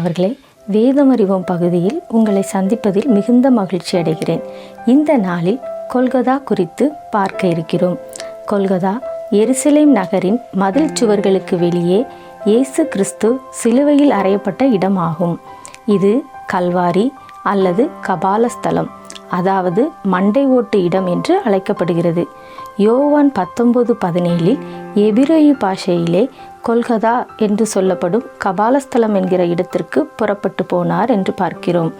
பிரியமானவர்களே வேதமறிவோம் பகுதியில் உங்களை சந்திப்பதில் மிகுந்த மகிழ்ச்சி அடைகிறேன். இந்த நாளில் கொல்கதா குறித்து பார்க்க இருக்கிறோம். கொல்கதா எருசலேம் நகரின் மதில் சுவர்களுக்கு வெளியே இயேசு கிறிஸ்து சிலுவையில் அறையப்பட்ட இடமாகும். இது கல்வாரி அல்லது கபாலஸ்தலம் அதாவது மண்டை ஓட்டு இடம் என்று அழைக்கப்படுகிறது. யோவான் பத்தொன்பது பதினேழில் எபிரேயு பாஷையிலே கொல்கதா என்று சொல்லப்படும் கபாலஸ்தலம் என்கிற இடத்திற்கு புறப்பட்டு போனார் என்று பார்க்கிறோம்.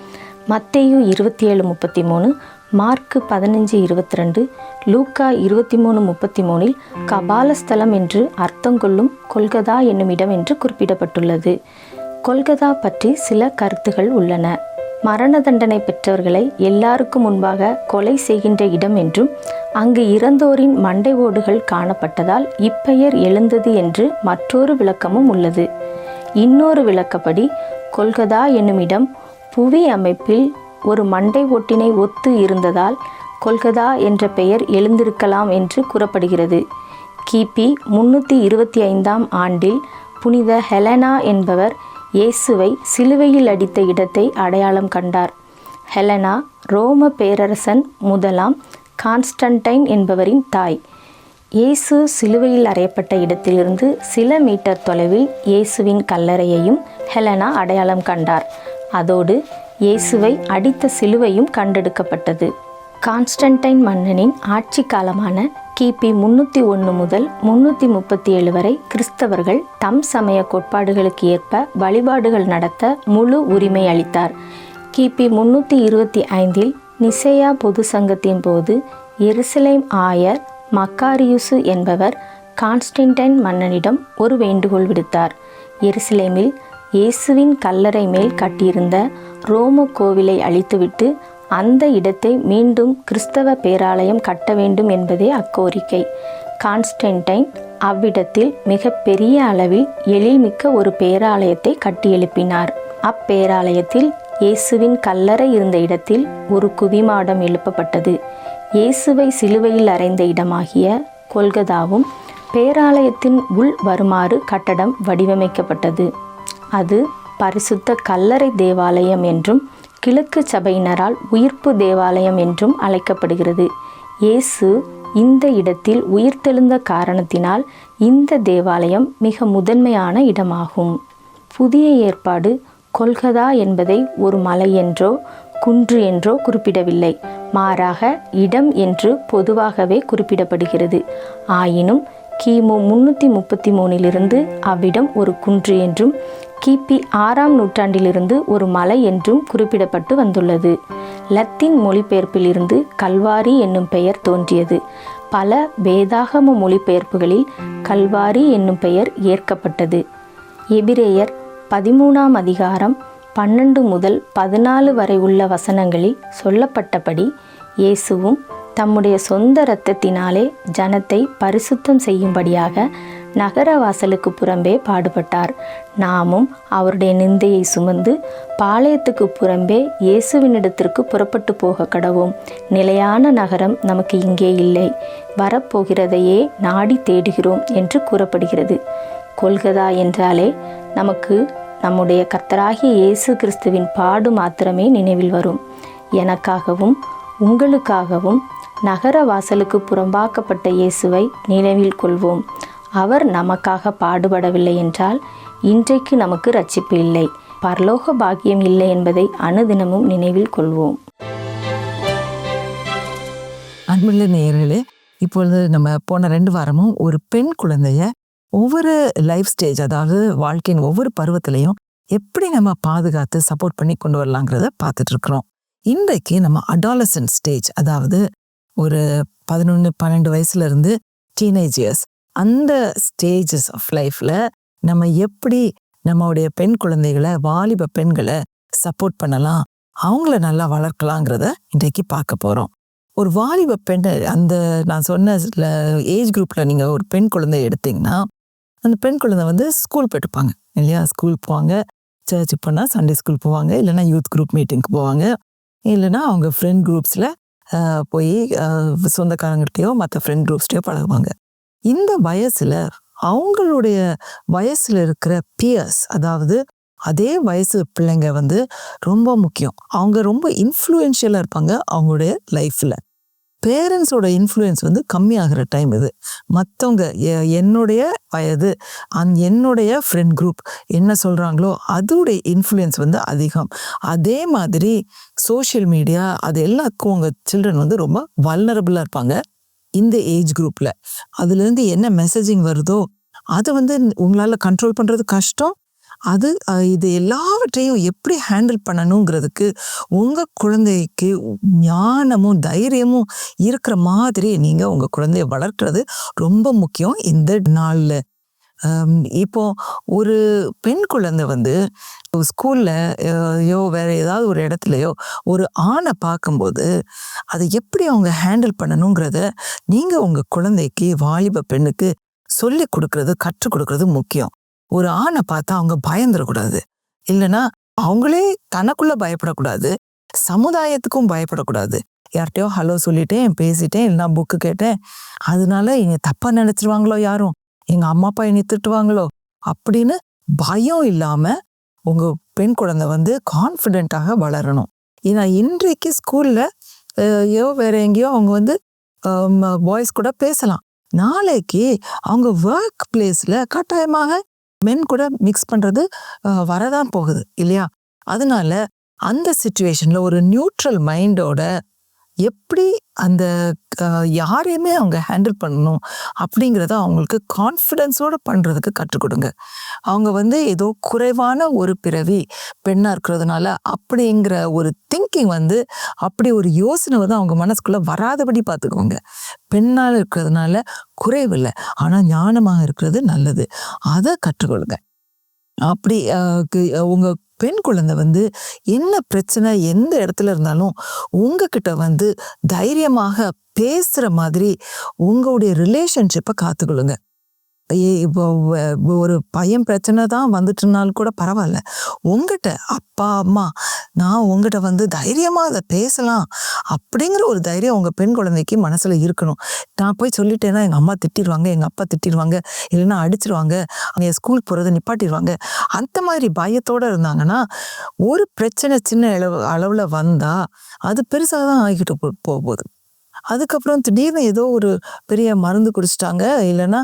மத்தேயு இருபத்தி ஏழு முப்பத்தி மூணு மார்க்கு பதினஞ்சு இருபத்தி ரெண்டு லூக்கா இருபத்தி மூணு முப்பத்தி மூணில் கபாலஸ்தலம் என்று அர்த்தம் கொள்ளும் கொல்கதா என்னும் இடம் என்று குறிப்பிடப்பட்டுள்ளது. கொல்கதா பற்றி சில கருத்துகள் உள்ளன. மரண தண்டனை பெற்றவர்களை எல்லாருக்கும் முன்பாக கொலை செய்கின்ற இடம் என்றும் அங்கு இறந்தோரின் மண்டை ஓடுகள் காணப்பட்டதால் இப்பெயர் எழுந்தது என்று மற்றொரு விளக்கமும் உள்ளது. இன்னொரு விளக்கப்படி கொல்கதா என்னும் இடம் புவி அமைப்பில் ஒரு மண்டை ஓட்டினை ஒத்து இருந்ததால் கொல்கதா என்ற பெயர் எழுந்திருக்கலாம் என்று கூறப்படுகிறது. கிபி முன்னூற்றி இருபத்தி ஐந்தாம் ஆண்டில் புனித ஹெலனா என்பவர் இயேசுவை சிலுவையில் அடித்த இடத்தை அடையாளம் கண்டார். ஹெலனா ரோம பேரரசன் முதலாம் கான்ஸ்டன்டைன் என்பவரின் தாய். இயேசு சிலுவையில் அறையப்பட்ட இடத்திலிருந்து சில மீட்டர் தொலைவில் இயேசுவின் கல்லறையையும் ஹெலனா அடையாளம் கண்டார். அதோடு இயேசுவை அடித்த சிலுவையும் கண்டெடுக்கப்பட்டது. கான்ஸ்டன்டைன் மன்னனின் ஆட்சி காலமான கிபி முன்னூற்றி ஒன்று முதல் முன்னூற்றி முப்பத்தி ஏழு வரை கிறிஸ்தவர்கள் தம் சமய கோட்பாடுகளுக்கு ஏற்ப வழிபாடுகள் நடத்த முழு உரிமை அளித்தார். கிபி முன்னூற்றி இருபத்தி ஐந்தில் நிசையா பொது சங்கத்தின் போது எருசலேம் ஆயர் மக்காரியுசு என்பவர் கான்ஸ்டன்டைன் மன்னனிடம் ஒரு வேண்டுகோள் விடுத்தார். எருசலேமில் இயேசுவின் கல்லறை மேல் கட்டியிருந்த ரோம கோவிலை அழித்துவிட்டு அந்த இடத்தை மீண்டும் கிறிஸ்தவ பேராலயம் கட்ட வேண்டும் என்பதே அக்கோரிக்கை. கான்ஸ்டன்டைன் அவ்விடத்தில் மிக பெரிய அளவில் எழில்மிக்க ஒரு பேராலயத்தை கட்டியெழுப்பினார். அப்பேராலயத்தில் இயேசுவின் கல்லறை இருந்த இடத்தில் ஒரு குவிமாடம் எழுப்பப்பட்டது. இயேசுவை சிலுவையில் அறைந்த இடமாகிய கொல்கதாவும் பேராலயத்தின் உள் வருமாறு கட்டடம் வடிவமைக்கப்பட்டது. அது பரிசுத்த கல்லறை தேவாலயம் என்றும் கிழக்கு சபையினரால் உயிர்ப்பு தேவாலயம் என்றும் அழைக்கப்படுகிறது. இயேசு இந்த இடத்தில் உயிர்த்தெழுந்த காரணத்தினால் இந்த தேவாலயம் மிக முதன்மையான இடமாகும். புதிய ஏற்பாடு கொல்கதா என்பதை ஒரு மலை என்றோ குன்று என்றோ குறிப்பிடவில்லை. மாறாக இடம் என்று பொதுவாகவே குறிப்பிடப்படுகிறது. ஆயினும் கிமு முன்னூற்றி முப்பத்தி மூணிலிருந்து அவ்விடம் ஒரு குன்று என்றும் கிபி ஆறாம் நூற்றாண்டிலிருந்து ஒரு மலை என்றும் குறிப்பிடப்பட்டு வந்துள்ளது. லத்தீன் மொழிபெயர்ப்பிலிருந்து கல்வாரி என்னும் பெயர் தோன்றியது. பல வேதாகம மொழிபெயர்ப்புகளில் கல்வாரி என்னும் பெயர் ஏற்கப்பட்டது. எபிரேயர் பதிமூணாம் அதிகாரம் பன்னெண்டு முதல் பதினாலு வரை உள்ள வசனங்களில் சொல்லப்பட்டபடி இயேசுவும் தம்முடைய சொந்த இரத்தத்தினாலே ஜனத்தை பரிசுத்தம் செய்யும்படியாக நகர வாசலுக்கு புறம்பே பாடுபட்டார். நாமும் அவருடைய நிந்தையை சுமந்து பாளையத்துக்கு புறம்பே இயேசுவினிடத்திற்கு புறப்பட்டு போக கடவோம். நிலையான நகரம் நமக்கு இங்கே இல்லை. வரப்போகிறதையே நாடி தேடுகிறோம் என்று கூறப்படுகிறது. கொல்கதா என்றாலே நமக்கு நம்முடைய கர்த்தராகிய இயேசு கிறிஸ்துவின் பாடு மாத்திரமே நினைவில் வரும். எனக்காகவும் உங்களுக்காகவும் நகர வாசலுக்கு புறம்பாக்கப்பட்ட இயேசுவை நினைவில் கொள்வோம். அவர் நமக்காக பாடுபடவில்லை என்றால் இன்றைக்கு நமக்கு ரட்சிப்பு இல்லை. பரலோக பாக்கியம் இல்லை என்பதை அனுதினமும் நினைவில் கொள்வோம். அன்புள்ள நேயர்களே இப்பொழுது நம்ம போன ரெண்டு வாரமும் ஒரு பெண் குழந்தைய ஒவ்வொரு லைஃப் ஸ்டேஜ் அதாவது வாழ்க்கையின் ஒவ்வொரு பருவத்திலையும் எப்படி நம்ம பாதுகாத்து சப்போர்ட் பண்ணி கொண்டு வரலாங்கிறத பார்த்துட்டு இருக்கிறோம். இன்றைக்கு நம்ம அடாலசன்ட் ஸ்டேஜ் அதாவது ஒரு பதினொன்று பன்னெண்டு வயசுல இருந்து டீனேஜ் இயர்ஸ் அந்த ஸ்டேஜஸ் ஆஃப் லைஃப்பில் நம்ம எப்படி நம்மளுடைய பெண் குழந்தைகளை வாலிப பெண்களை சப்போர்ட் பண்ணலாம் அவங்கள நல்லா வளர்க்கலாங்கிறத இன்றைக்கு பார்க்க போகிறோம் ஒரு வாலிப பெண் அந்த நான் சொன்ன ஏஜ் குரூப்பில் நீங்கள் ஒரு பெண் குழந்தை எடுத்தீங்கன்னா அந்த பெண் குழந்தை வந்து ஸ்கூல் போயிட்டுப்பாங்க இல்லையா? ஸ்கூல் போவாங்க சர்ச்சுக்கு போனால் சண்டே ஸ்கூல் போவாங்க இல்லைன்னா யூத் குரூப் மீட்டிங்க்கு போவாங்க இல்லைனா அவங்க ஃப்ரெண்ட் குரூப்ஸில் போய் சொந்தக்காரங்கள்ட்டையோ மற்ற ஃப்ரெண்ட் குரூப்ஸ்டையோ பழகுவாங்க. இந்த வயசுல அவங்களுடைய வயசுல இருக்கிற பியர்ஸ் அதாவது அதே வயசு பிள்ளைங்க வந்து ரொம்ப முக்கியம். அவங்க ரொம்ப இன்ஃப்ளூயன்ஷியலாக இருப்பாங்க அவங்களுடைய லைஃப்பில் பேரண்ட்ஸோட இன்ஃப்ளூயன்ஸ் வந்து கம்மியாகிற டைம் இது. மற்றவங்க என்னுடைய வயது அந் என்னுடைய ஃப்ரெண்ட் குரூப் என்ன சொல்கிறாங்களோ அதோடைய இன்ஃப்ளூயன்ஸ் வந்து அதிகம். அதே மாதிரி சோஷியல் மீடியா அது எல்லாத்துக்கும் உங்கள் சில்ட்ரன் வந்து ரொம்ப வல்னரபுளாக இருப்பாங்க. இந்த ஏஜ் குரூப்பில் அதுலேருந்து என்ன மெசேஜிங் வருதோ அதை வந்து உங்களால் கண்ட்ரோல் பண்ணுறது கஷ்டம். அது இது எல்லாவற்றையும் எப்படி ஹேண்டில் பண்ணணுங்கிறதுக்கு உங்கள் குழந்தைக்கு ஞானமும் தைரியமும் இருக்கிற மாதிரி நீங்கள் உங்கள் குழந்தைய வளர்க்குறது ரொம்ப முக்கியம் இந்த நாளில். இப்போ ஒரு பெண் குழந்தை வந்து ஸ்கூல்ல யோ வேற ஏதாவது ஒரு இடத்துலையோ ஒரு ஆணை பார்க்கும்போது அதை எப்படி அவங்க ஹேண்டில் பண்ணணுங்கிறத நீங்க உங்க குழந்தைக்கு வாலிப பெண்ணுக்கு சொல்லி கொடுக்கறது கற்றுக் கொடுக்கறது முக்கியம். ஒரு ஆணை பார்த்தா அவங்க பயந்துடக்கூடாது. இல்லைன்னா அவங்களே தனக்குள்ள பயப்படக்கூடாது. சமுதாயத்துக்கும் பயப்படக்கூடாது. யார்கிட்டயோ ஹலோ சொல்லிட்டேன் பேசிட்டேன் இல்லைன்னா புக்கு கேட்டேன். அதனால இங்க தப்பா நினைச்சிருவாங்களோ யாரும் எங்க அம்மா அப்பா என்னை திட்டுவாங்களோ? அப்படின்னு பயம் இல்லாம உங்க பெண் குழந்தை வந்து கான்ஃபிடென்ட்டாக வளரணும். ஏன்னா இன்றைக்கு ஸ்கூல்ல யோ வேற எங்கேயோ அவங்க வந்து பாய்ஸ் கூட பேசலாம். நாளைக்கு அவங்க ஒர்க் பிளேஸில் கட்டாயமாக மென் கூட மிக்ஸ் பண்ணுறது வரதான் போகுது இல்லையா? அதனால அந்த சுச்சுவேஷனில் ஒரு நியூட்ரல் மைண்டோட எப்படி அந்த யாரையுமே அவங்க ஹேண்டில் பண்ணணும் அப்படிங்கிறத அவங்களுக்கு கான்ஃபிடென்ஸோடு பண்ணுறதுக்கு கற்றுக் கொடுங்க. அவங்க வந்து ஏதோ குறைவான ஒரு பிறவி பெண்ணாக இருக்கிறதுனால அப்படிங்கிற ஒரு திங்கிங் வந்து அப்படி ஒரு யோசனை வந்து அவங்க மனசுக்குள்ளே வராதபடி பார்த்துக்கோங்க. பெண்ணால் இருக்கிறதுனால குறைவில்லை ஆனால் ஞானமாக இருக்கிறது நல்லது. அதை கற்றுக்கொள்ளுங்க அப்படி உங்கள் பெண் குழந்தை வந்து என்ன பிரச்சனை எந்த இடத்துல இருந்தாலும் உங்ககிட்ட வந்து தைரியமாக பேசுகிற மாதிரி உங்களுடைய ரிலேஷன்ஷிப்பை காத்துக்கொள்ளுங்க. இப்போ ஒரு பையன் பிரச்சனை தான் வந்துட்டுனாலும் கூட பரவாயில்ல. உங்ககிட்ட அப்பா அம்மா நான் உங்ககிட்ட வந்து தைரியமாக அதை பேசலாம் அப்படிங்கிற ஒரு தைரியம் உங்கள் பெண் குழந்தைக்கு மனசில் இருக்கணும். நான் போய் சொல்லிட்டேன்னா எங்கள் அம்மா திட்டிடுவாங்க எங்கள் அப்பா திட்டிடுவாங்க இல்லைன்னா அடிச்சிருவாங்க அவங்க ஸ்கூல் போகிறத நிப்பாட்டிடுவாங்க அந்த மாதிரி பயத்தோடு இருந்தாங்கன்னா ஒரு பிரச்சனை சின்ன அளவு அளவில் வந்தால் அது பெருசாக தான் ஆகிட்டு போ- போகுது. அதுக்கப்புறம் திடீர்னு ஏதோ ஒரு பெரிய மருந்து குடிச்சிட்டாங்க இல்லைன்னா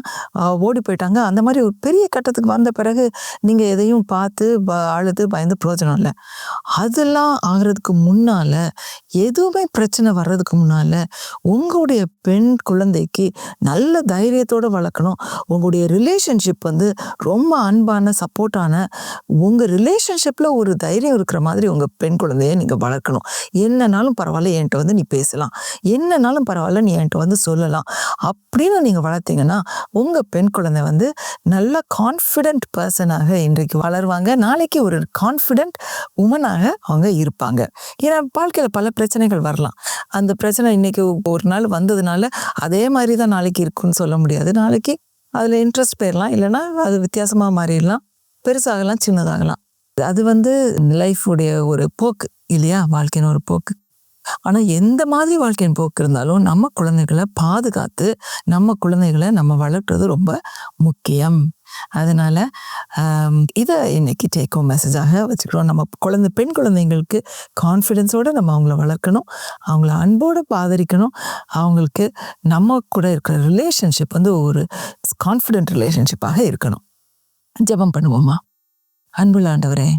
ஓடி போயிட்டாங்க. அந்த மாதிரி ஒரு பெரிய கட்டத்துக்கு வந்த பிறகு நீங்க எதையும் பார்த்து ப- அழுது பயந்து பிரயோஜனம் இல்லை. அதெல்லாம் ஆகிறதுக்கு முன்னால எதுவுமே பிரச்சனை வர்றதுக்கு முன்னால உங்களுடைய பெண் குழந்தைக்கு நல்ல தைரியத்தோடு வளர்க்கணும். உங்களுடைய ரிலேஷன்ஷிப் வந்து ரொம்ப அன்பான சப்போர்ட்டான உங்கள் ரிலேஷன்ஷிப்பில் ஒரு தைரியம் இருக்கிற மாதிரி உங்கள் பெண் குழந்தைய நீங்கள் வளர்க்கணும். என்னனாலும் பரவாயில்ல என்கிட்ட வந்து நீ பேசலாம். என்னனாலும் பரவாயில்ல நீ என்கிட்ட வந்து சொல்லலாம். அப்படின்னு நீங்கள் வளர்த்தீங்கன்னா உங்கள் பெண் குழந்தை வந்து நல்ல கான்ஃபிடென்ட் பர்சனாக இன்றைக்கு வளருவாங்க. நாளைக்கு ஒரு கான்ஃபிடென்ட் உமனாக அவங்க இருப்பாங்க. ஏன்னா வாழ்க்கையில் பல பிரச்சனைகள் வரலாம். அந்த பிரச்சனை இன்னைக்கு ஒரு நாள் வந்ததுனால அதே மாதிரி தான் நாளைக்கு இருக்குன்னு சொல்ல முடியாது. நாளைக்கு அதில் இன்ட்ரெஸ்ட் போயிடலாம் இல்லைன்னா அது வித்தியாசமாக மாறிடலாம் பெருசாகலாம் சின்னதாகலாம். அது வந்து லைஃபுடைய ஒரு போக்கு இல்லையா? வாழ்க்கையின் ஒரு போக்கு. ஆனால் எந்த மாதிரி வாழ்க்கையின் போக்கு இருந்தாலும் நம்ம குழந்தைகளை பாதுகாத்து நம்ம குழந்தைகளை நம்ம வளர்க்குறது ரொம்ப முக்கியம். அதனால இதை இன்னைக்கு டேக் ஹோம் மெசேஜாக வச்சுக்கிறோம். நம்ம குழந்தை பெண் குழந்தைங்களுக்கு கான்ஃபிடென்ஸோட நம்ம அவங்கள வளர்க்கணும். அவங்கள அன்போடு பாதரிக்கணும் அவங்களுக்கு நம்ம கூட இருக்கிற ரிலேஷன்ஷிப் வந்து ஒரு கான்ஃபிடென்ட் ரிலேஷன்ஷிப்பாக இருக்கணும். ஜெபம் பண்ணுவோமா? அன்புள்ள ஆண்டவரே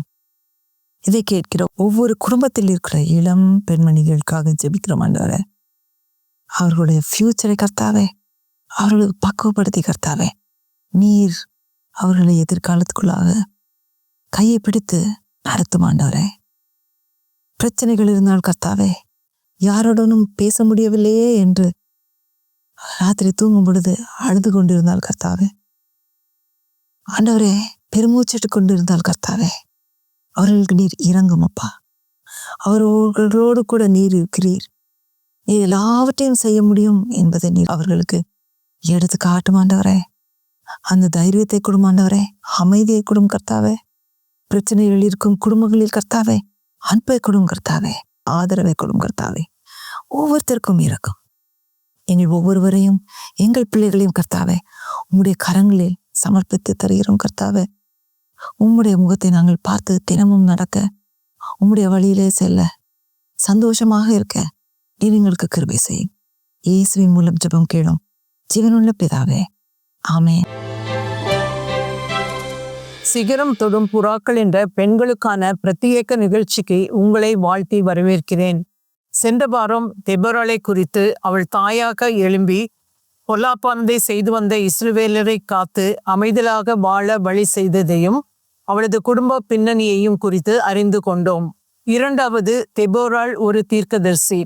இதை கேட்கிற ஒவ்வொரு குடும்பத்தில் இருக்கிற இளம் பெண்மணிகளுக்காக ஜெபிக்கிறோம் ஆண்டவரே. அவர்களுடைய ஃபியூச்சரை கர்த்தாவே அவர்களுக்கு பக்குவப்படுத்தி கர்த்தாவே நீர் அவர்களை எதிர்காலத்துக்குள்ளாக கையை பிடித்து நடத்தும் ஆண்டவரே. பிரச்சனைகள் இருந்தால் கர்த்தாவே யாருடனும் பேச முடியவில்லையே என்று ராத்திரி தூங்கும் பொழுது அழுது கொண்டிருந்தால் கர்த்தாவே. ஆண்டவரே பெருமூச்சிட்டு கொண்டிருந்தால் கர்த்தாவே அவர்களுக்கு நீர் இறங்கும் அப்பா அவர்களோடு கூட நீர் இருக்கிறீர். நீர் எல்லாவற்றையும் செய்ய முடியும் என்பதை நீர் அவர்களுக்கு எடுத்து காட்டுமாண்டவரே அந்த தைரியத்தை கொடுமாண்டவரே அமைதியை கொடும் கர்த்தாவே. பிரச்சனைகள் இருக்கும் குடும்பங்களில் கர்த்தாவே. அன்பை கொடும் கர்த்தாவே. ஆதரவை கொடும் கர்த்தாவே. ஒவ்வொருத்தருக்கும் இறக்கும். எங்கள் ஒவ்வொருவரையும் எங்கள் பிள்ளைகளையும் கர்த்தாவே. உங்களுடைய கரங்களில் சமர்ப்பித்து தருகிறோம் கர்த்தாவே. உம்முடைய முகத்தை நாங்கள் பார்த்து தினமும் நடக்க உம்முடைய வழியிலே செல்ல சந்தோஷமாக இருக்க நீர் எங்களுக்கு கிருபை செய்யும் இயேசுவின் மூலம் ஜபம் கேளும். ஜீவனுள்ள பிதாவே. ஆமே சிகரம் தொடும் புறாக்கள் என்ற பெண்களுக்கான பிரத்யேக நிகழ்ச்சிக்கு உங்களை வாழ்த்தி வரவேற்கிறேன். சென்ற வாரம் தெபராளை குறித்து அவள் தாயாக எழும்பி பொல்லாப்பானதை செய்து வந்த இஸ்ரவேலரை காத்து அமைதலாக வாழ வழி செய்ததையும் அவளது குடும்ப பின்னணியையும் குறித்து அறிந்து கொண்டோம். இரண்டாவது தெபோரால் ஒரு தீர்க்கதர்சி.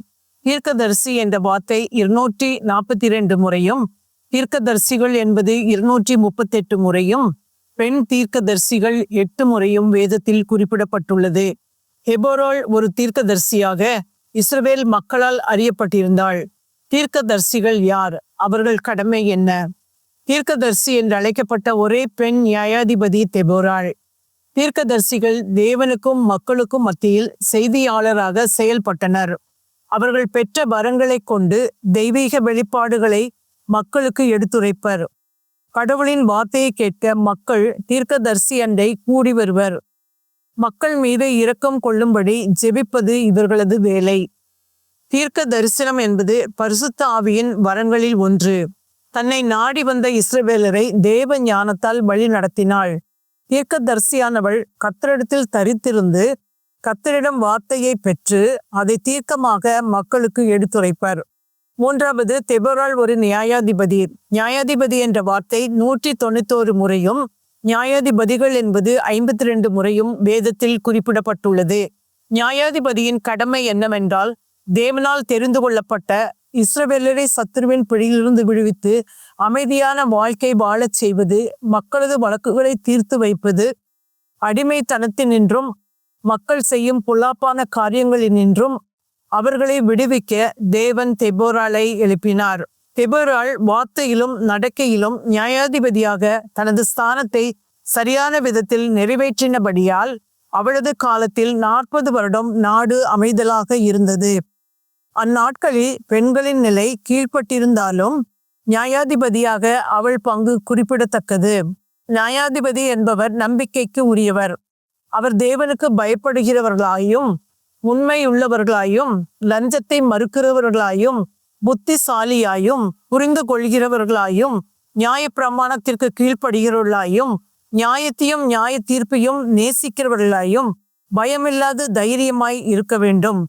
தீர்க்கதர்சி என்ற வார்த்தை இருநூற்றி நாற்பத்தி ரெண்டு முறையும் தீர்க்கதர்சிகள் என்பது இருநூற்றி முப்பத்தெட்டு முறையும் பெண் தீர்க்கதர்சிகள் எட்டு முறையும் வேதத்தில் குறிப்பிடப்பட்டுள்ளது. ஹெபோரால் ஒரு தீர்க்கதர்சியாக இஸ்ரவேல் மக்களால் அறியப்பட்டிருந்தாள். தீர்க்கதர்சிகள் யார்? அவர்கள் கடமை என்ன? தீர்க்கதர்சி என்று அழைக்கப்பட்ட ஒரே பெண் நியாயாதிபதி தெபோராள். தீர்க்கதர்சிகள் தேவனுக்கும் மக்களுக்கும் மத்தியில் செய்தியாளராக செயல்பட்டனர். அவர்கள் பெற்ற வரங்களைக் கொண்டு தெய்வீக வெளிப்பாடுகளை மக்களுக்கு எடுத்துரைப்பர். கடவுளின் வார்த்தையை கேட்க மக்கள் தீர்க்கதர்சி அண்டை கூடி வருவர். மக்கள் மீது இரக்கம் கொள்ளும்படி ஜெபிப்பது இவர்களது வேலை. தீர்க்க தரிசனம் என்பது பரிசுத்த ஆவியின் வரங்களில் ஒன்று. தன்னை நாடி வந்த இஸ்ரவேலரை தேவ ஞானத்தால் வழி நடத்தினாள். தீர்க்க தரிசியானவள் கத்தரிடத்தில் தரித்திருந்து கத்தரிடம் வார்த்தையை பெற்று அதை தீர்க்கமாக மக்களுக்கு எடுத்துரைப்பர். மூன்றாவது தெபரால் ஒரு நியாயாதிபதி. நியாயாதிபதி என்ற வார்த்தை நூற்றி தொண்ணூத்தோரு முறையும் நியாயாதிபதிகள் என்பது ஐம்பத்தி ரெண்டு முறையும் வேதத்தில் குறிப்பிடப்பட்டுள்ளது. நியாயாதிபதியின் கடமை என்னவென்றால் தேவனால் தெரிந்து கொள்ளப்பட்ட இஸ்ரவேலரை சத்துருவின் பிடியிலிருந்து விடுவித்து அமைதியான வாழ்க்கை வாழச் செய்வது மக்களது வழக்குகளை தீர்த்து வைப்பது அடிமைத்தனத்தினின்றும் மக்கள் செய்யும் பொல்லாப்பான காரியங்களினின்றும் அவர்களை விடுவிக்க தேவன் தெபோராலை எழுப்பினார். தெபோரால் வார்த்தையிலும் நடக்கையிலும் நியாயாதிபதியாக தனது ஸ்தானத்தை சரியான விதத்தில் நிறைவேற்றினபடியால் அவளது காலத்தில் நாற்பது வருடம் நாடு அமைதலாக இருந்தது. அந்நாட்களில் பெண்களின் நிலை கீழ்ப்பட்டிருந்தாலும் நியாயாதிபதியாக அவள் பங்கு குறிப்பிடத்தக்கது. நியாயாதிபதி என்பவர் நம்பிக்கைக்கு உரியவர். அவர் தேவனுக்கு பயப்படுகிறவர்களாயும் உண்மையுள்ளவர்களாயும் லஞ்சத்தை மறுக்கிறவர்களாயும் புத்திசாலியாயும் புரிந்து கொள்கிறவர்களாயும் நியாய பிரமாணத்திற்கு கீழ்ப்படுகிறவர்களாயும் நியாயத்தையும் நியாய தீர்ப்பையும் நேசிக்கிறவர்களாயும் பயமில்லாது தைரியமாய் இருக்க வேண்டும்.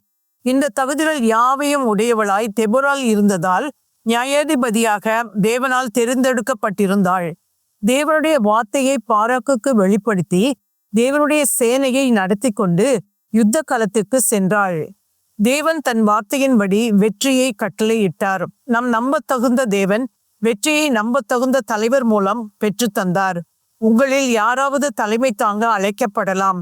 இந்த தகுதிகள் யாவையும் உடையவளாய் தெபொரால் இருந்ததால் நியாயாதிபதியாக தேவனால் தெரிந்தெடுக்கப்பட்டிருந்தாள். தேவனுடைய வார்த்தையை பாராக்குக்கு வெளிப்படுத்தி தேவனுடைய சேனையை நடத்தி கொண்டு யுத்த களத்துக்கு சென்றாள். தேவன் தன் வார்த்தையின்படி வெற்றியை கட்டளையிட்டார். நம் நம்பத் தகுந்த தேவன் வெற்றியை நம்பத்தகுந்த தலைவர் மூலம் பெற்று தந்தார் உங்களில் யாராவது தலைமை தாங்க அழைக்கப்படலாம்.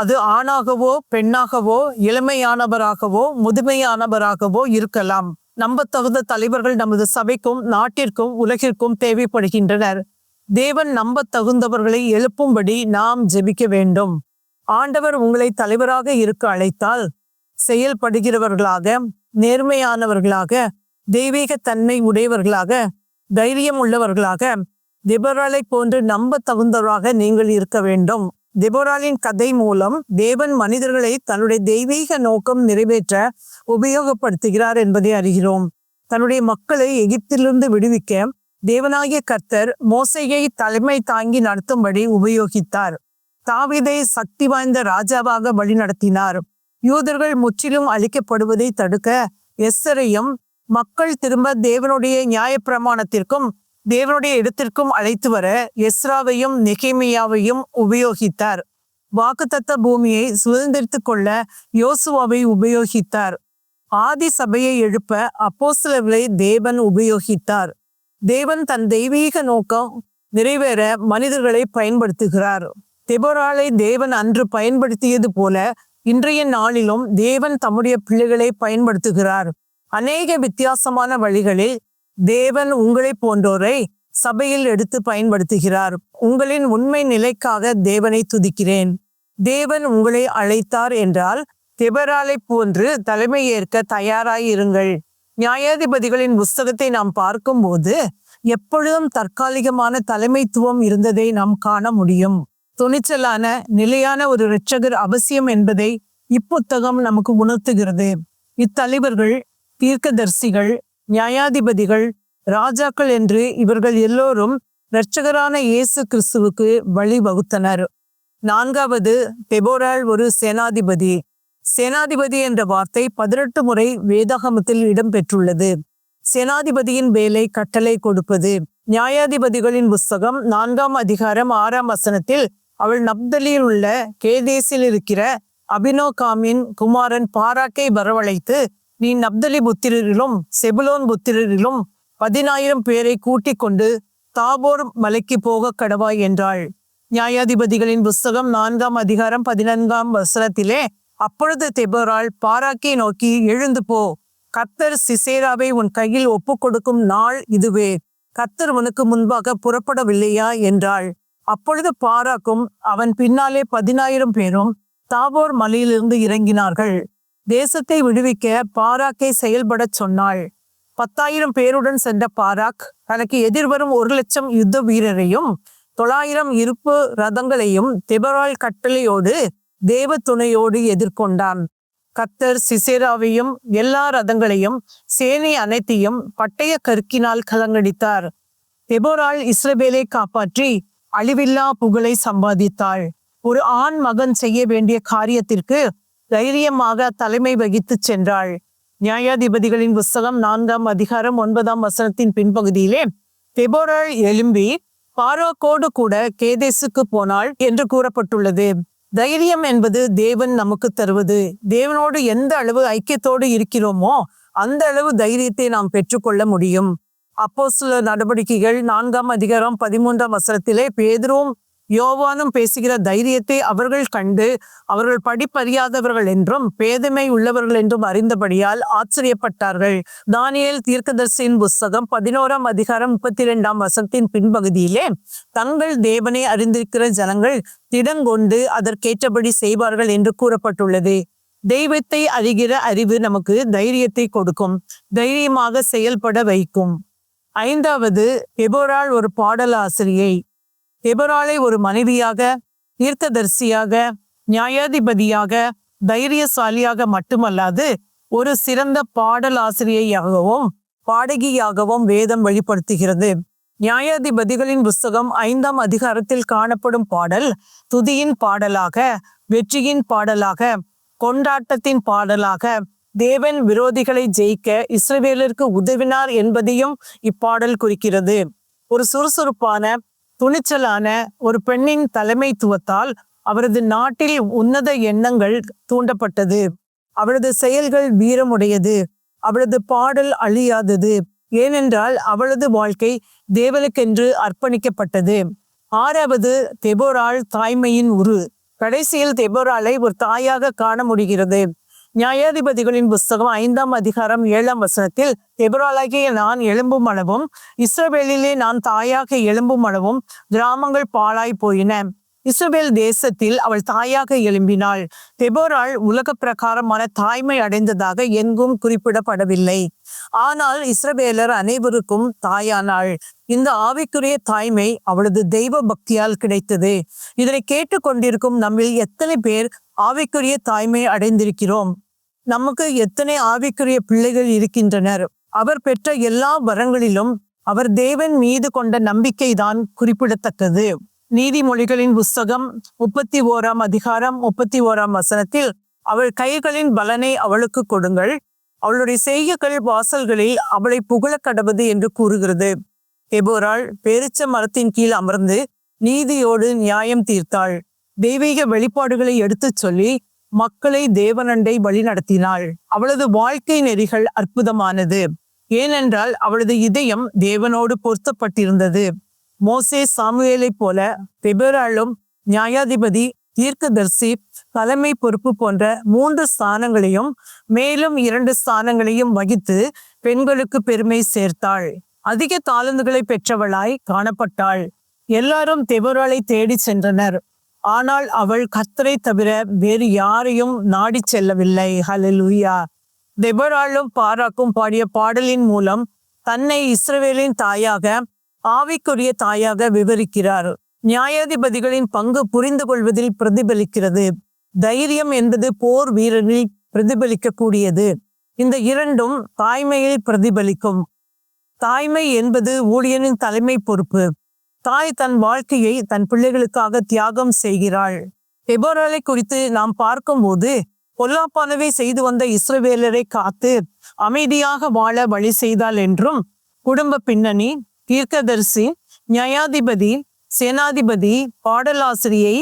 அது ஆணாகவோ பெண்ணாகவோ இளமையானவராகவோ முதுமையானவராகவோ இருக்கலாம். நம்பத்தகுந்த தலைவர்கள் நமது சபைக்கும் நாட்டிற்கும் உலகிற்கும் தேவைப்படுகின்றனர். தேவன் நம்பத் தகுந்தவர்களை எழுப்பும்படி நாம் ஜெபிக்க வேண்டும். ஆண்டவர் உங்களை தலைவராக இருக்க அழைத்தால் செயல்படுகிறவர்களாக நேர்மையானவர்களாக தெய்வீக தன்மை உடையவர்களாக தைரியம் உள்ளவர்களாக திபரலை போன்று நம்ப தகுந்தவராக நீங்கள் இருக்க வேண்டும். திபோராலின் கதை மூலம் தேவன் மனிதர்களை தன்னுடைய தெய்வீக நோக்கம் நிறைவேற்ற உபயோகப்படுத்துகிறார் என்பதை அறிகிறோம். தன்னுடைய மக்களை எகிப்திலிருந்து விடுவிக்க தேவனாகிய கர்த்தர் மோசையை தலைமை தாங்கி நடத்தும்படி உபயோகித்தார். தாவிதை சக்தி வாய்ந்த ராஜாவாக வழிநடத்தினார். யூதர்கள் முற்றிலும் அழிக்கப்படுவதை தடுக்க எஸ்ஸரையும் மக்கள் திரும்ப தேவனுடைய நியாயப்பிரமாணத்திற்கும் தேவனுடைய இடத்திற்கும் அழைத்து வர எஸ்ராவையும் நெகேமியாவையும் உபயோகித்தார். வாக்குத்தத்த பூமியை சுதந்திரித்து கொள்ள யோசுவாவை உபயோகித்தார். ஆதி சபையை எழுப்ப அப்போஸ்தலர்களை தேவன் உபயோகித்தார். தேவன் தன் தெய்வீக நோக்கம் நிறைவேற மனிதர்களை பயன்படுத்துகிறார். தெபொராலை தேவன் அன்று பயன்படுத்தியது போல இன்றைய நாளிலும் தேவன் தம்முடைய பிள்ளைகளை பயன்படுத்துகிறார். அநேக வித்தியாசமான வழிகளில் தேவன் உங்களை போன்றோரை சபையில் எடுத்து பயன்படுத்துகிறார். உங்களின் உண்மை நிலைக்காக தேவனை துதிக்கிறேன். தேவன் உங்களை அழைத்தார் என்றால் திபராலை போன்று தலைமை ஏற்க தயாராயிருங்கள். நியாயாதிபதிகளின் புஸ்தகத்தை நாம் பார்க்கும்போது எப்பொழுதும் தற்காலிகமான தலைமைத்துவம் இருந்ததை நாம் காண முடியும். துணிச்சலான நிலையான ஒரு இரட்சகர் அவசியம் என்பதை இப்புத்தகம் நமக்கு உணர்த்துகிறது. இத்தலைவர்கள் தீர்க்கதரிசிகள் நியாயாதிபதிகள் ராஜாக்கள் என்று இவர்கள் எல்லோரும் இரட்சகரான இயேசு கிறிஸ்துவுக்கு வழிவகுத்தனர். நான்காவது பெபோரால் ஒரு சேனாதிபதி. சேனாதிபதி என்ற வார்த்தை பதினெட்டு முறை வேதாகமத்தில் இடம்பெற்றுள்ளது. சேனாதிபதியின் வேலை கட்டளை கொடுப்பது. நியாயாதிபதிகளின் புஸ்தகம் நான்காம் அதிகாரம் ஆறாம் வசனத்தில் அவள் நப்தலியில் உள்ள கேதேசில் இருக்கிற அபினோகாமின் குமாரன் பாராக்கை வரவழைத்து நீ நப்தலி புத்திரரிலும் செபுலோன் புத்திரரிலும் பதினாயிரம் பேரை கூட்டிக் கொண்டு தாபோர் மலைக்கு போக கடவாய் என்றாள். நியாயாதிபதிகளின் புஸ்தகம் நான்காம் அதிகாரம் பதினான்காம் வசனத்திலே அப்பொழுது தெபோரால் பாராக்கை நோக்கி எழுந்து போ. கத்தர் சிசேராவை உன் கையில் ஒப்புக் கொடுக்கும் நாள் இதுவே. கத்தர் உனக்கு முன்பாக புறப்படவில்லையா? என்றாள். அப்பொழுது பாராக்கும் அவன் பின்னாலே பதினாயிரம் பேரும் தாபோர் மலையிலிருந்து இறங்கினார்கள். தேசத்தை விடுவிக்க பாராக்கை செயல்படச் சொன்னாள். பத்தாயிரம் பேருடன் சென்ற பாராக் தனக்கு எதிர்வரும் ஒரு லட்சம் யுத்த வீரரையும் தொள்ளாயிரம் இருப்பு ரதங்களையும் தெபரால் கட்டளையோடு தேவ துணையோடு எதிர்கொண்டான். கத்தர் சிசேராவையும் எல்லா ரதங்களையும் சேனை அனைத்தையும் பட்டய கற்கினால் கலங்கடித்தார். தெபோரால் இஸ்ரவேலை காப்பாற்றி அழிவில்லா புகழை சம்பாதித்தாள். ஒரு ஆண் மகன் செய்ய வேண்டிய காரியத்திற்கு தைரியமாக தலைமை வகித்துச் சென்றாள். நியாயாதிபதிகளின் புஸ்தகம் நான்காம் அதிகாரம் ஒன்பதாம் வசனத்தின் பின்பகுதியிலே தெபோராள் எழும்பி பாரோக்கோடு கூட கேதேசுக்கு போனாள் என்று கூறப்பட்டுள்ளது. தைரியம் என்பது தேவன் நமக்கு தருவது. தேவனோடு எந்த அளவு ஐக்கியத்தோடு இருக்கிறோமோ அந்த அளவு தைரியத்தை நாம் பெற்றுக்கொள்ள முடியும். அப்போ சில நடவடிக்கைகள் நான்காம் அதிகாரம் பதிமூன்றாம் வசனத்திலே பேதரும் யோவானும் பேசுகிற தைரியத்தை அவர்கள் கண்டு அவர்கள் படிப்பறியாதவர்கள் என்றும் பேதமை உள்ளவர்கள் என்றும் அறிந்தபடியால் ஆச்சரியப்பட்டார்கள். தானியல் தீர்க்கதர்சியின் புஸ்தகம் பதினோராம் அதிகாரம் முப்பத்தி இரண்டாம் வசத்தின் பின்பகுதியிலே தங்கள் தேவனை அறிந்திருக்கிற ஜனங்கள் திடங்கொண்டு அதற்கேற்றபடி செய்வார்கள் என்று கூறப்பட்டுள்ளது. தெய்வத்தை அறிகிற அறிவு நமக்கு தைரியத்தை கொடுக்கும் தைரியமாக செயல்பட வைக்கும். ஐந்தாவது எபோரால் ஒரு பாடலாசிரியை. எபராளை ஒரு மனைவியாக தீர்த்ததரிசியாக நியாயாதிபதியாக தைரியசாலியாக மட்டுமல்லாது ஒரு சிறந்த பாடலாசிரியையாகவும் பாடகியாகவும் வேதம் வெளிப்படுத்துகிறது. நியாயாதிபதிகளின் புஸ்தகம் ஐந்தாம் அதிகாரத்தில் காணப்படும் பாடல் துதியின் பாடலாக வெற்றியின் பாடலாக கொண்டாட்டத்தின் பாடலாக தேவன் விரோதிகளை ஜெயிக்க இஸ்ரவேலருக்கு உதவினார் என்பதையும் இப்பாடல் குறிக்கிறது. ஒரு சுறுசுறுப்பான துணிச்சலான ஒரு பெண்ணின் தலைமைத்துவத்தால் அவரது நாட்டில் உன்னத எண்ணங்கள் தூண்டப்பட்டது. அவளது செயல்கள் வீரமுடையது. அவளது பாடல் அழியாதது. ஏனென்றால் அவளது வாழ்க்கை தேவனுக்கென்று அர்ப்பணிக்கப்பட்டது. ஆறாவது தெபோரால் தாய்மையின் உரு. கடைசியில் தெபோராலை ஒரு தாயாக காண முடிகிறது. நியாயாதிபதிகளின் புஸ்தகம் ஐந்தாம் அதிகாரம் ஏழாம் வசனத்தில் தெபராலாகிய நான் எழும்பும் அளவும் இஸ்ரவேலிலே நான் தாயாக எழும்பும் அளவும் கிராமங்கள் பாழாய் போயின. இஸ்ரவேல் தேசத்தில் அவள் தாயாக எழும்பினாள். தெபோராள் உலக பிரகாரமான தாய்மை அடைந்ததாக எங்கும் குறிப்பிடப்படவில்லை. ஆனால் இஸ்ரவேலர் அனைவருக்கும் தாயானாள். இந்த ஆவிக்குரிய தாய்மை அவளது தெய்வ பக்தியால் கிடைத்தது. இதனை கேட்டுக்கொண்டிருக்கும் நம்மில் எத்தனை பேர் ஆவிக்குரிய தாய்மை அடைந்திருக்கிறோம். நமக்கு எத்தனை ஆவிக்குரிய பிள்ளைகள் இருக்கின்றனர்? அவர் பெற்ற எல்லா வரங்களிலும் அவர் தேவன் மீது கொண்ட நம்பிக்கைதான் குறிப்பிடத்தக்கது. நீதிமொழிகளின் புஸ்தகம் முப்பத்தி ஓராம் அதிகாரம் முப்பத்தி ஓராம் வசனத்தில் அவள் கைகளின் பலனை அவளுக்கு கொடுங்கள். அவளுடைய செய்கைகள் வாசல்களில் அவளை புகழ கடவது என்று கூறுகிறது. எபோராள் பேரிச்ச மரத்தின் கீழ் அமர்ந்து நீதியோடு நியாயம் தீர்த்தாள். தெய்வீக வெளிப்பாடுகளை எடுத்துச் சொல்லி மக்களை தேவனண்டை வழிநடத்தினாள் அவளது வாழ்க்கை நெறிகள் அற்புதமானது. ஏனென்றால் அவளது இதயம் தேவனோடு பொருத்தப்பட்டிருந்தது. மோசே சாமுவேலைப் போல பெபராளும் நியாயாதிபதி தீர்க்கதர்சி தலைமை பொறுப்பு போன்ற மூன்று ஸ்தானங்களையும் மேலும் இரண்டு ஸ்தானங்களையும் வகித்து பெண்களுக்கு பெருமை சேர்த்தாள். அதிக தாளந்துகளை பெற்றவளாய் காணப்பட்டாள். எல்லாரும் தெபராளை தேடி சென்றனர். ஆனால் அவள் கர்த்தரை தவிர வேறு யாரையும் நாடிச் செல்லவில்லை. ஹலலுயா தெபராளும் பாராக்கும் பாடிய பாடலின் மூலம் தன்னை இஸ்ரவேலின் தாயாக ஆவிக்குரிய தாயாக விவரிக்கிறார். நியாயாதிபதிகளின் பங்கு புரிந்து கொள்வதில் பிரதிபலிக்கிறது. தைரியம் என்பது போர் வீரரில் பிரதிபலிக்கக்கூடியது. இந்த இரண்டும் தாய்மையில் பிரதிபலிக்கும். தாய்மை என்பது ஊழியனின் தலைமை பொறுப்பு. தாய் தன் வாழ்க்கையை தன் பிள்ளைகளுக்காக தியாகம் செய்கிறாள். எபோராலை குறித்து நாம் பார்க்கும்போது பொல்லாப்பானவை செய்து வந்த இஸ்ரவேலரை காத்து அமைதியாக வாழ வழி செய்தாள் என்றும் குடும்ப பின்னணி தீர்க்கதரிசி நியாயாதிபதி சேனாதிபதி பாடலாசிரியை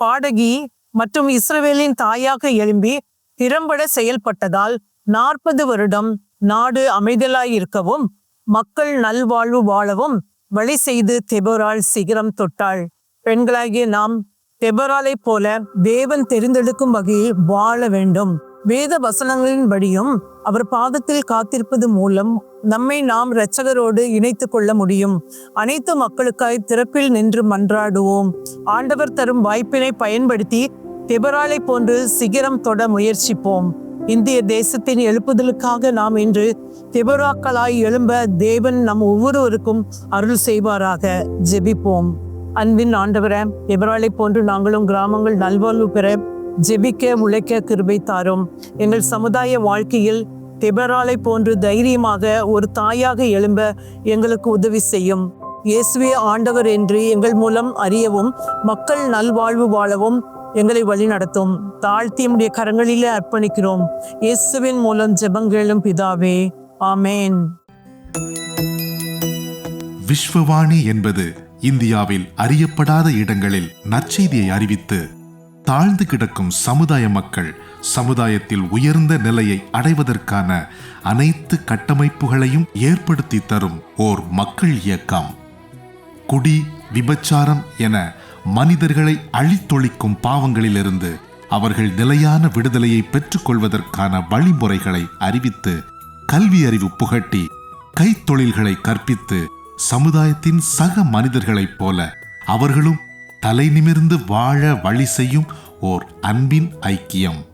பாடகி மற்றும் இஸ்ரவேலின் தாயாக எழும்பி திறம்பட செயல்பட்டதால் நாற்பது வருடம் நாடு அமைதலாயிருக்கவும் மக்கள் நல்வாழ்வு வாழவும் வழி செய்து தெபோரால் சிகரம் தொட்டாள். பெண்களாகிய நாம் தெபராலை போல தேவன் தெரிந்தெடுக்கும் வகையில் வாழ வேண்டும். வேத வசனங்களின் படியும் அவர் பாதத்தில் காத்திருப்பது மூலம் நம்மை நாம் இரட்சகரோடு இணைத்து கொள்ள முடியும். அனைத்து மக்களுக்காய் திறப்பில் நின்று மன்றாடுவோம். ஆண்டவர் தரும் வாய்ப்பினை பயன்படுத்தி திபராலை போன்று சிகரம் தொட முயற்சிப்போம். இந்திய தேசத்தின் எழுப்புதலுக்காக நாம் இன்று தெபராக்களாய் எழும்ப தேவன் நம் ஒவ்வொருவருக்கும் அருள் செய்வாராக ஜெபிப்போம். அன்பின் ஆண்டவர எவராளை போன்று நாங்களும் கிராமங்கள் நல்வாழ்வு பெற ஜெபிக்க உழைக்க கிருபை தாரும். எங்கள் சமுதாய வாழ்க்கையில் தெபராலை போன்று தைரியமாக ஒரு தாயாக எழும்ப எங்களுக்கு உதவி செய்யும். இயேசுவே ஆண்டவர் என்று எங்கள் மூலம் அறியவும் மக்கள் நல்வாழ்வு வாழவும் எங்களை வழி நடத்தும். தாழ்த்தி உடைய கரங்களிலே அர்ப்பணிக்கிறோம். இயேசுவின் மூலம் ஜெபங்களும் பிதாவே. ஆமேன். விஸ்வவாணி என்பது இந்தியாவில் அறியப்படாத இடங்களில் நற்செய்தியை அறிவித்து தாழ்ந்து கிடக்கும் சமுதாய மக்கள் சமுதாயத்தில் உயர்ந்த நிலையை அடைவதற்கான அனைத்து கட்டமைப்புகளையும் ஏற்படுத்தி தரும் ஓர் மக்கள் இயக்கம். குடி விபச்சாரம் என மனிதர்களை அழித்தொழிக்கும் பாவங்களிலிருந்து அவர்கள் நிலையான விடுதலையை பெற்றுக்கொள்வதற்கான வழிமுறைகளை அறிவித்து கல்வி அறிவு புகட்டி கைத்தொழில்களை கற்பித்து சமுதாயத்தின் சக மனிதர்களைப் போல அவர்களும் தலை நிமிர்ந்து வாழ வழி செய்யும் ஓர் அன்பின் ஐக்கியம்.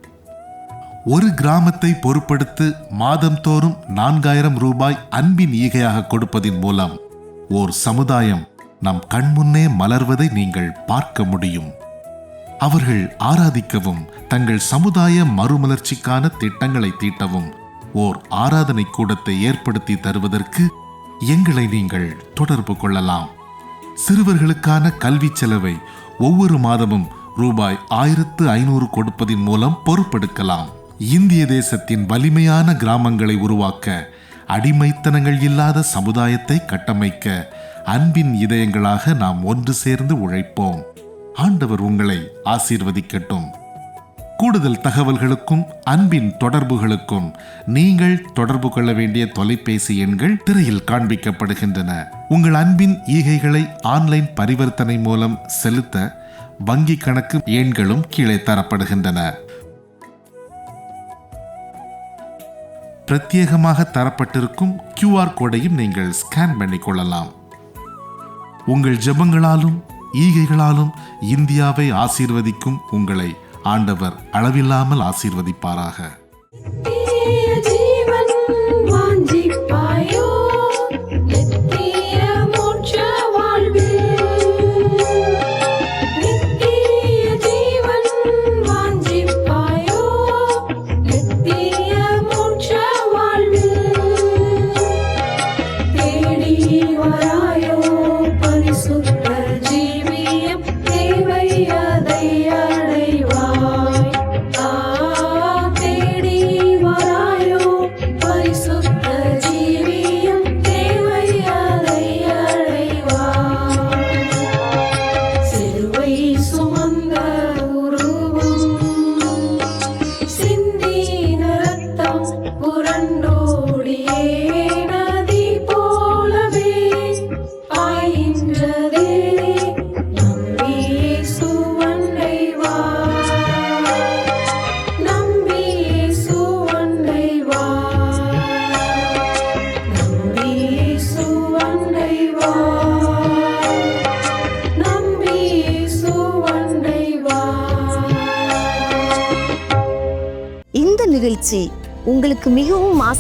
ஒரு கிராமத்தை பொருட்படுத்து மாதம்தோறும் நான்காயிரம் ரூபாய் அன்பின் ஈகையாக கொடுப்பதின் மூலம் ஓர் சமுதாயம் நம் கண்முன்னே மலர்வதை நீங்கள் பார்க்க முடியும். அவர்கள் ஆராதிக்கவும் தங்கள் சமுதாய மறுமலர்ச்சிக்கான திட்டங்களை தீட்டவும் ஓர் ஆராதனை கூடத்தை ஏற்படுத்தி தருவதற்கு எங்களை நீங்கள் தொடர்பு கொள்ளலாம். சிறுவர்களுக்கான கல்வி செலவை ஒவ்வொரு மாதமும் ரூபாய் ஆயிரத்து ஐநூறு கொடுப்பதின் மூலம் பொறுப்பெடுக்கலாம் இந்திய தேசத்தின் வலிமையான கிராமங்களை உருவாக்க அடிமைத்தனங்கள் இல்லாத சமுதாயத்தை கட்டமைக்க அன்பின் இதயங்களாக நாம் ஒன்று சேர்ந்து உழைப்போம். ஆண்டவர் உங்களை ஆசீர்வதிக்கட்டும். கூடுதல் தகவல்களுக்கும் அன்பின் தொடர்புகளுக்கும் நீங்கள் தொடர்பு கொள்ள வேண்டிய தொலைபேசி எண்கள் திரையில் காண்பிக்கப்படுகின்றன. உங்கள் அன்பின் ஈகைகளை ஆன்லைன் பரிவர்த்தனை மூலம் செலுத்த வங்கி கணக்கு எண்களும் கீழே தரப்படுகின்றன. பிரத்யேகமாக தரப்பட்டிருக்கும் கியூஆர் கோடையும் நீங்கள் ஸ்கேன் பண்ணிக் கொள்ளலாம் உங்கள் ஜெபங்களாலும் ஈகைகளாலும் இந்தியாவை ஆசீர்வதிக்கும் உங்களை ஆண்டவர் அளவில்லாமல் ஆசீர்வதிப்பாராக.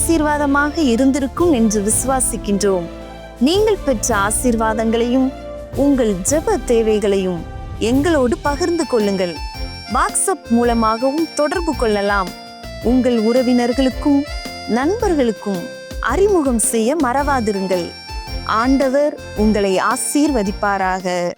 ஆசீர்வாதமாக இருந்திருக்கும் என்று விசுவாசிக்கின்றோம். நீங்கள் பெற்ற ஆசீர்வாதங்களையும் உங்கள் ஜெப தேவைகளையும் எங்களோடு பகிர்ந்து கொள்ளுங்கள். வாட்ஸ்அப் மூலமாகவும் தொடர்பு கொள்ளலாம். உங்கள் உறவினர்களுக்கும் நண்பர்களுக்கும் அறிமுகம் செய்ய மறவாதிருங்கள். ஆண்டவர் உங்களை ஆசீர்வதிப்பாராக.